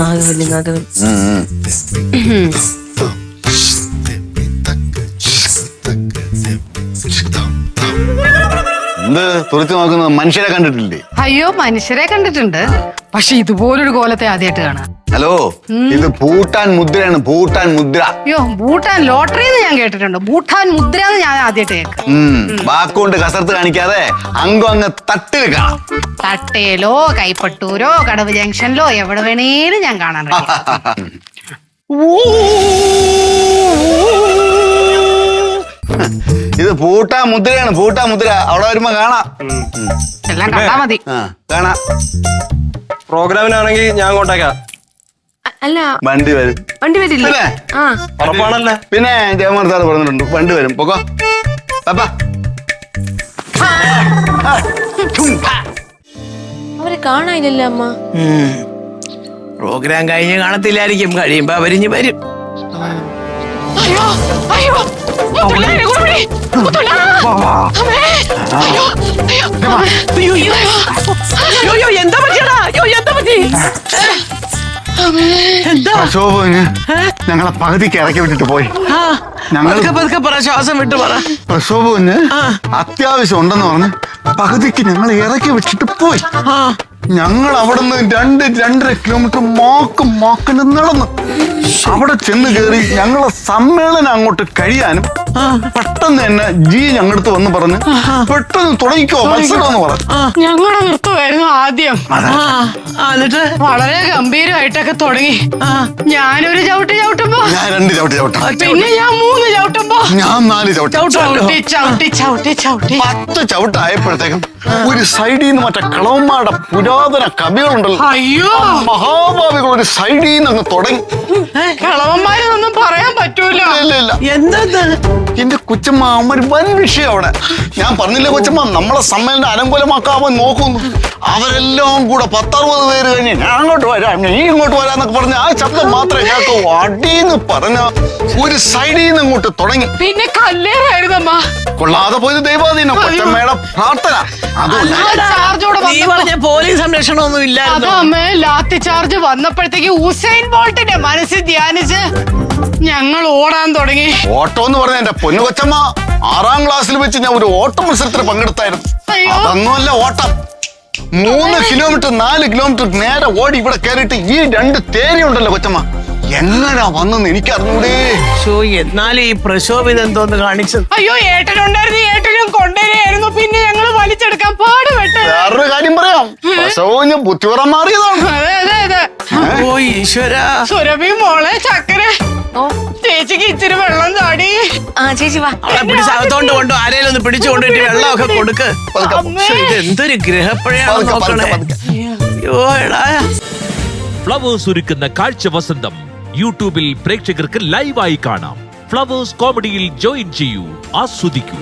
നാഗവല്ലി നാഗവല്ലി എന്ത് തുറച്ചു നോക്കുന്നത് മനുഷ്യരെ കണ്ടിട്ടില്ലേ? അയ്യോ മനുഷ്യരെ കണ്ടിട്ടുണ്ട്. പക്ഷെ ഇതുപോലൊരു കോലത്തെ ആദ്യമായിട്ട് കാണാം. ഹലോ ഇത് ഭൂട്ടാൻ മുദ്രയാണ് ഭൂട്ടാൻ മുദ്ര. അയ്യോ ഭൂട്ടാൻ ലോട്ടറി എന്ന് ഞാൻ കേട്ടിട്ടുണ്ട്. ഭൂട്ടാൻ മുദ്ര എന്ന് ഞാൻ ആദ്യമായിട്ട് കേൾക്കാം. ഉം വാക്കുകൊണ്ട് കസർത്ത് കാണിക്കാതെ അങ്ങോ അങ്ങ് തട്ടിൽ കാണാം. തട്ടേലോ കൈപ്പട്ടൂരോ കടവ് ജംഗ്ഷനിലോ എവിടെ വേണേലും ഞാൻ കാണാൻ. ഇത് ഭൂട്ടാൻ മുദ്രയാണ് ഭൂട്ടാൻ മുദ്ര. അവിടെ വരുമ്പോ കാണാം. എല്ലാം കണ്ടാ മതി. ആ കാണാം. പ്രോഗ്രാമിനാണെങ്കിൽ ഞാൻ കോണ്ടാക്കാം അ- അല്ല. വണ്ടി വരും. വണ്ടി വരില്ലേ? പിന്നെ? ആ. ഉറപ്പാണല്ലേ? പിന്നെ ജയമർ സാറ് പറഞ്ഞിട്ടുണ്ട്. വണ്ടി വരും. പോക്കോ. പാപ്പാ. അവരെ കാണാനില്ലല്ലോ അമ്മ? പ്രോഗ്രാം കഴിഞ്ഞ് കാണത്തില്ലായിരിക്കും. കഴിയുമ്പോ അവരിഞ്ഞ് വരും. അയ്യോ അയ്യോ. എന്നെ കൂടെ അമ്മേ. അയ്യോ, അയ്യോ, അമ്മേ. അയ്യോ, അയ്യോ. അയ്യോ, അയ്യോ, എന്താ പറ്റിയടാ? അയ്യോ എന്താ പറ്റി? എന്താ? പ്രക്ഷോഭന് ഞങ്ങളെ പകുതിക്ക് ഇറക്കി വിട്ടിട്ട് പോയി. ആ, ഞങ്ങൾ- പതുക്കെ പതുക്കെ പറ ശ്വാസം വിട്ട് പറ. പ്രക്ഷോഭന് അത്യാവശ്യം ഉണ്ടെന്ന് പറഞ്ഞ് പകുതിക്ക് ഞങ്ങൾ ഇറക്കി വിട്ടിട്ട് പോയി. ആ. ഞങ്ങൾ അവിടെ നിന്ന് രണ്ട് രണ്ടര കിലോമീറ്റർ മോക്ക് മോക്കിന് നടന്നു അവിടെ ചെന്ന് കയറി ഞങ്ങളെ സമ്മേളനം അങ്ങോട്ട് കഴിയാനും പെട്ടെന്ന് തന്നെ ജി ഞങ്ങളടുത്ത് വന്ന് പറഞ്ഞ് പെട്ടെന്ന് തുടങ്ങിക്കോ മത്സരം എന്ന് പറഞ്ഞു. ഞങ്ങളുടെ നൃത്തമായിരുന്നു ആദ്യം. ആ, ആ, എന്നിട്ട് വളരെ ഗംഭീരമായിട്ടൊക്കെ തുടങ്ങി. ഞാനൊരു ചവിട്ട് ചവിട്ടുമ്പോ. ഞാൻ രണ്ട് ചവിട്ട് ചവിട്ടാം. പിന്നെ ഞാൻ മൂന്ന് ചവിട്ടുമ്പോ. ഞാൻ നാല് ചവിട്ടി. ചവിട്ടി ചവിട്ടി ചവിട്ടി ചവിട്ടി പത്ത് ചവിട്ടായപ്പോഴത്തേക്കും ഒരു സൈഡിൽ നിന്ന് മറ്റേ കളവന്മാരുടെ പുരാതന കവികളുണ്ടല്ലോ. അയ്യോ. മഹാഭാവികൾ ഒരു സൈഡിൽ നിന്ന് അങ്ങ് തുടങ്ങി. കളവന്മാരൊന്നും പറയാൻ പറ്റൂല. ഇല്ല ഇല്ല എന്റെ കൊച്ചമ്മ ഒരു വൻ വിഷയം അവിടെ ഞാൻ പറഞ്ഞില്ലേ കൊച്ചമ്മ നമ്മളെ സമ്മേളനം അനുകൂലമാക്കാമോ നോക്കുന്നു അവരെല്ലാം കൂടെ പത്തറുപത് പേര് കഴിഞ്ഞ് ഞാൻ അങ്ങോട്ട് വരാം നീ ഇങ്ങോട്ട് വരാന്നൊക്കെ പറഞ്ഞ ആ ശബ്ദം മാത്രമേ കേൾക്കൂ. അടീന്ന് പറഞ്ഞ ഒരു സൈഡിൽ നിന്ന് ഇങ്ങോട്ട് തുടങ്ങി. പിന്നെ കല്ലേറായിരുന്നമ്മ. കൊള്ളാതെ പോയത് ദൈവാധീനം കൊച്ചമ്മയുടെ പ്രാർത്ഥന. പോലീസ് സംരക്ഷണമൊന്നും ഇല്ലായിരുന്നു. ലാത്തി ചാർജ് വന്നപ്പോഴത്തേക്ക് ഹുസൈൻ ബോൾട്ടിന്റെ മനസ്സിൽ ധ്യാനിച്ച്. ഓടാൻ തുടങ്ങി. ഓട്ടോ എന്ന് പറഞ്ഞ എന്റെ പൊന്നു കൊച്ചമ്മ ആറാം ക്ലാസ്സിൽ വെച്ച് ഞാൻ ഒരു ഓട്ട മത്സരത്തിൽ പങ്കെടുത്തായിരുന്നു. അയ്യോ. അതൊന്നുമല്ല ഓട്ടം. മൂന്ന് കിലോമീറ്റർ നാല് കിലോമീറ്റർ നേരെ ഓടി ഇവിടെ കയറിയിട്ട് ഈ രണ്ട് തേരി ഉണ്ടല്ലോ കൊച്ചമ്മ. എങ്ങനാ വന്നെന്ന് എനിക്കറിഞ്ഞൂടേ. ഷോ എന്നാലും ഈ പ്രശോഭിത എന്തോന്ന് കാണിച്ചത്? അയ്യോ ഏട്ടനുണ്ടായിരുന്നു ഏട്ടനും കൊണ്ടുവരികയായിരുന്നു പിന്നെ ഞങ്ങൾ വലിച്ചെടുക്കാൻ പാടുപെട്ട്. വേറൊരു കാര്യം പറയാം. പ്രസവം ഞാൻ ബുദ്ധിപുറം മാറിയതാണ് അതെ അതെ അതെ. ഓ ഈശ്വര. സുരഭി മോളെ ചക്കര. ചേച്ചിക്ക് ഇച്ചിരി വെള്ളം ചാടി ആ ചേച്ചി വാ. അവളെ പിടിച്ച് അകത്തോണ്ട് കൊണ്ടോ ആരെയും ഒന്ന് പിടിച്ചു കൊണ്ടിട്ട് വെള്ളമൊക്കെ കൊടുക്ക്. പതുക്കെ, അമ്മേ. ഇത് എന്തൊരു ഗ്രഹപ്പഴയാണ് പതുക്കെ, പതുക്കെ, നോക്കണേ. പതുക്കെ. അയ്യോ എടാ. ഫ്ലവേഴ്സ് ഒരുക്കുന്ന കാഴ്ച വസന്തം യൂട്യൂബിൽ പ്രേക്ഷകർക്ക് ലൈവായി കാണാം. ഫ്ലവേഴ്സ് കോമഡിയിൽ ജോയിൻ ചെയ്യൂ ആസ്വദിക്കൂ.